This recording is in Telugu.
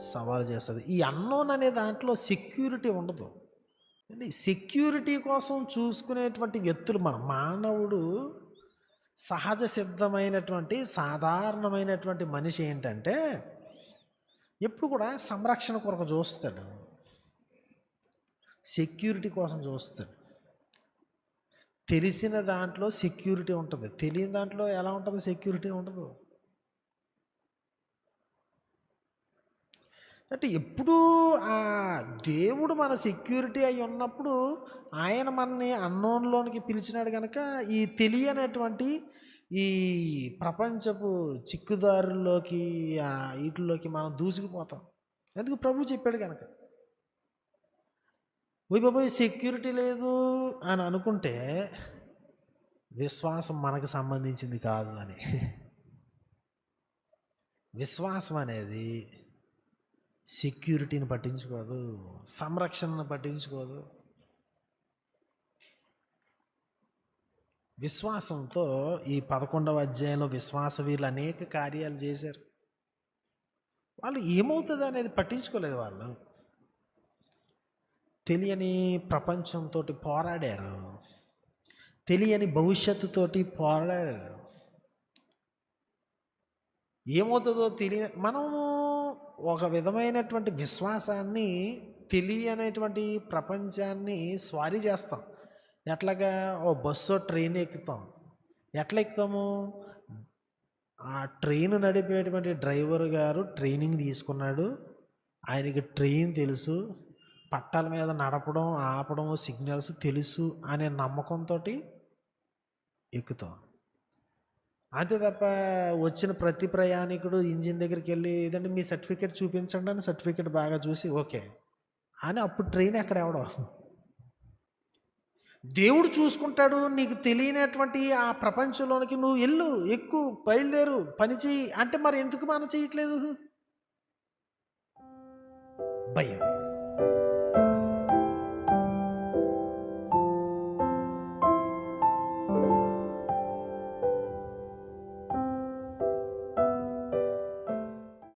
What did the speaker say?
సవాల్ చేస్తుంది. ఈ అన్నోన్ అనే దాంట్లో సెక్యూరిటీ ఉండదు. సెక్యూరిటీ కోసం చూసుకునేటువంటి వ్యక్తులు మన మానవుడు సహజ సిద్ధమైనటువంటి సాధారణమైనటువంటి మనిషి ఏంటంటే ఎప్పుడు కూడా సంరక్షణ కొరకు చూస్తాడు. సెక్యూరిటీ కోసం చూస్తాడు. తెలిసిన దాంట్లో సెక్యూరిటీ ఉంటుంది. తెలియని దాంట్లో ఎలా ఉంటుంది? సెక్యూరిటీ ఉండదు. అంటే ఎప్పుడూ ఆ దేవుడు మన సెక్యూరిటీ అయి ఉన్నప్పుడు ఆయన మనని అన్నోన్లోనికి పిలిచినాడు కనుక ఈ తెలియనటువంటి ఈ ప్రపంచపు చిక్కుదారుల్లోకి ఆ వీటిల్లోకి మనం దూసుకుపోతాం. ఎందుకు ప్రభు చెప్పాడు కనుక ఓయ్ బాబాయ్ సెక్యూరిటీ లేదు అని అనుకుంటే విశ్వాసం మనకు సంబంధించింది కాదు అని. విశ్వాసం అనేది సెక్యూరిటీని పట్టించుకోదు సంరక్షణను పట్టించుకోదు. విశ్వాసంతో ఈ పదకొండవ అధ్యాయంలో విశ్వాస వీళ్ళు అనేక కార్యాలు చేశారు. వాళ్ళు ఏమవుతుంది అనేది పట్టించుకోలేదు వాళ్ళు. తెలియని ప్రపంచంతో పోరాడారు. తెలియని భవిష్యత్తుతోటి పోరాడారు. ఏమవుతుందో తెలియ మనము ఒక విధమైనటువంటి విశ్వాసాన్ని తెలియనటువంటి ప్రపంచాన్ని స్వారీ చేస్తాం. ఎట్లాగా ఓ బస్సు ట్రైన్ ఎక్కుతాం. ఎట్లా ఎక్కుతాము? ఆ ట్రైన్ నడిపేటువంటి డ్రైవర్ గారు ట్రైనింగ్ తీసుకున్నాడు. ఆయనకి ట్రైన్ తెలుసు. పట్టాల మీద నడపడం ఆపడం సిగ్నల్స్ తెలుసు అనే నమ్మకంతో ఎక్కుతాం. అంతే తప్ప వచ్చిన ప్రతి ప్రయాణికుడు ఇంజిన్ దగ్గరికి వెళ్ళి ఏదంటే మీ సర్టిఫికేట్ చూపించండి అని సర్టిఫికేట్ బాగా చూసి ఓకే. అని అప్పుడు ట్రైన్ ఎక్కడ ఎవడో. దేవుడు చూసుకుంటాడు నీకు తెలియనటువంటి ఆ ప్రపంచంలోనికి నువ్వు వెళ్ళు ఎక్కువ బయలుదేరు పని చెయ్యి. అంటే మరి ఎందుకు మనం చేయట్లేదు భయం.